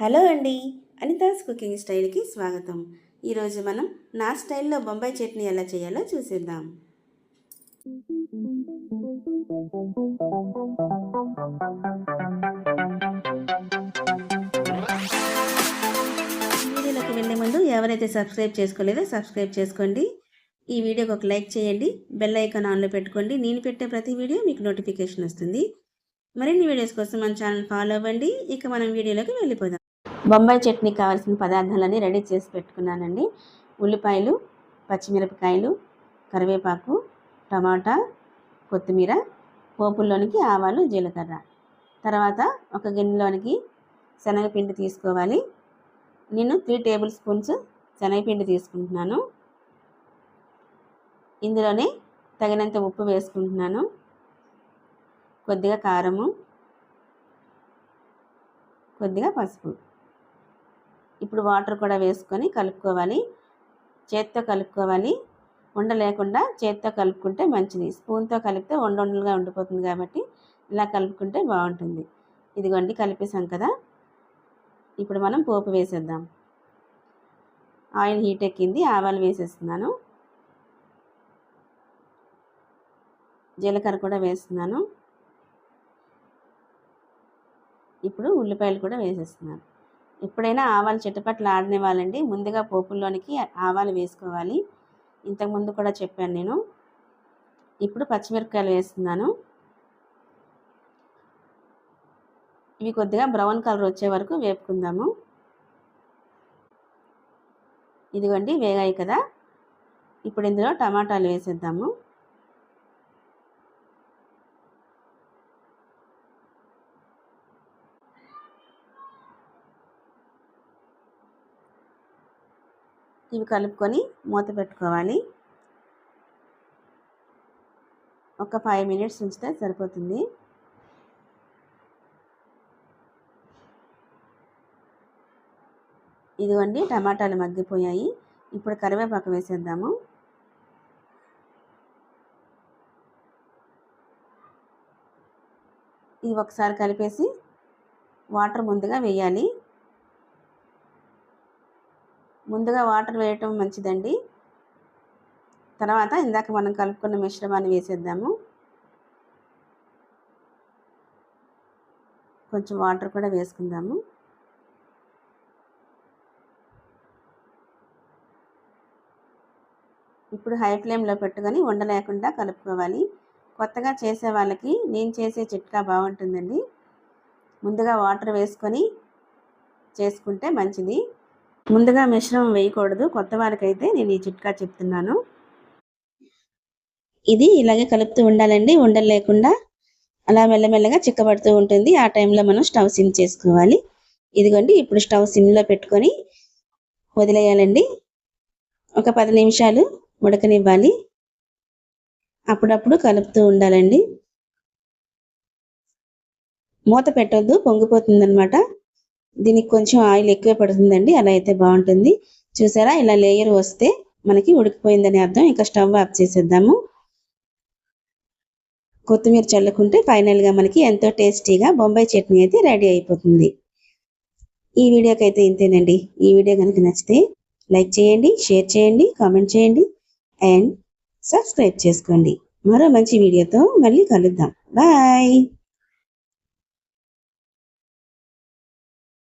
Hello అండి. Anita's cooking స్టైల్కి స్వాగతం. ఈరోజు మనం నా స్టైల్లో బొంబాయి చట్నీ ఎలా చేయాలో చూసేద్దాం. వీడియోలోకి వెళ్ళే ముందు ఎవరైతే సబ్స్క్రైబ్ చేసుకోలేదో సబ్స్క్రైబ్ చేసుకోండి. ఈ వీడియోకి ఒక లైక్ చేయండి. బెల్ ఐకాన్ ఆన్లో పెట్టుకోండి. నేను పెట్టే ప్రతి వీడియో మీకు నోటిఫికేషన్ వస్తుంది. మరిన్ని వీడియోస్ కోసం మన ఛానల్ ఫాలో అవ్వండి. ఇక మనం వీడియోలోకి వెళ్ళిపోదాం. బొంబాయి చట్నీ కావాల్సిన పదార్థాలన్నీ రెడీ చేసి పెట్టుకున్నానండి. ఉల్లిపాయలు పచ్చిమిరపకాయలు కరివేపాకు టమాటా కొత్తిమీర పోపుల్లోనికి ఆవాలు జీలకర్ర. తర్వాత ఒక గిన్నెలోనికి శనగపిండి తీసుకోవాలి. నేను త్రీ టేబుల్ స్పూన్స్ శనగపిండి తీసుకుంటున్నాను. ఇందులోనే తగినంత ఉప్పు వేసుకుంటున్నాను. కొద్దిగా కారము కొద్దిగా పసుపు. ఇప్పుడు వాటర్ కూడా వేసుకొని కలుపుకోవాలి. చేత్తో కలుపుకోవాలి. ఉండ లేకుండా చేత్తో కలుపుకుంటే మంచిది. స్పూన్తో కలిపితే ఉండ ఉండలుగా ఉండిపోతుంది కాబట్టి ఇలా కలుపుకుంటే బాగుంటుంది. ఇదిగోండి కలిపేసాం కదా. ఇప్పుడు మనం పోపు వేసేద్దాం. ఆయిల్ హీట్ ఎక్కింది ఆవాలు వేసేస్తున్నాను. జీలకర్ర కూడా వేస్తున్నాను. ఇప్పుడు ఉల్లిపాయలు కూడా వేసేస్తున్నాను ఎప్పుడైనా ఆవాలు చిట్టపట్లు ఆడనివ్వాలండి ముందుగా పోపుల్లోనికి ఆవాలు వేసుకోవాలి. ఇంతకుముందు కూడా చెప్పాను నేను. ఇప్పుడు పచ్చిమిరపకాయలు వేస్తున్నాను. ఇవి కొద్దిగా బ్రౌన్ కలర్ వచ్చే వరకు వేపుకుందాము. ఇదిగోండి వేగాయి కదా. ఇప్పుడు ఇందులో టమాటాలు వేసేద్దాము. ఇవి కలుపుకొని మూత పెట్టుకోవాలి. ఒక ఫైవ్ మినిట్స్ ఉంచితే సరిపోతుంది. ఇదిగోండి టమాటాలు మగ్గిపోయాయి. ఇప్పుడు కరివేపాకు వేసేద్దాము. ఇది ఒకసారి కలిపేసి వాటర్ ముందుగా వేయాలి. ముందుగా వాటర్ వేయటం మంచిదండి. తర్వాత ఇందాక మనం కలుపుకున్న మిశ్రమాన్ని వేసేద్దాము. కొంచెం వాటర్ కూడా వేసుకుందాము. ఇప్పుడు హై ఫ్లేమ్లో పెట్టుకొని ఉండలేకుండా కలుపుకోవాలి. కొత్తగా చేసే వాళ్ళకి నేను చేసే చిట్కా బాగుంటుందండి. ముందుగా వాటర్ వేసుకొని చేసుకుంటే మంచిది. ముందుగా మిశ్రమం వేయకూడదు. కొత్త వారికైతే నేను ఈ చిట్కా చెప్తున్నాను. ఇది ఇలాగే కలుపుతూ ఉండాలండి. ఉండలు లేకుండా అలా మెల్లమెల్లగా చిక్కబడుతూ ఉంటుంది. ఆ టైంలో మనం స్టవ్ సిమ్ చేసుకోవాలి. ఇదిగోండి ఇప్పుడు స్టవ్ సిమ్లో పెట్టుకొని వదిలేయాలండి. ఒక పది నిమిషాలు ఉడకనివ్వాలి. అప్పుడప్పుడు కలుపుతూ ఉండాలండి. మూత పెట్టొద్దు పొంగిపోతుంది అనమాట దీనికి కొంచెం ఆయిల్ ఎక్కువ పడుతుందండి అలా అయితే బాగుంటుంది. చూసారా? ఇలా లేయర్ వస్తే మనకి ఉడికిపోయిందని అర్థం. ఇంకా స్టవ్ ఆఫ్ చేసేద్దాము. కొత్తిమీర చల్లుకుంటే ఫైనల్గా మనకి ఎంతో టేస్టీగా బొంబాయి చట్నీ అయితే రెడీ అయిపోతుంది. ఈ వీడియోకి అయితే ఇంతేనండి. ఈ వీడియో కనుక నచ్చితే లైక్ చేయండి షేర్ చేయండి కామెంట్ చేయండి అండ్ సబ్స్క్రైబ్ చేసుకోండి. మరో మంచి వీడియోతో మళ్ళీ కలుద్దాం. బాయ్!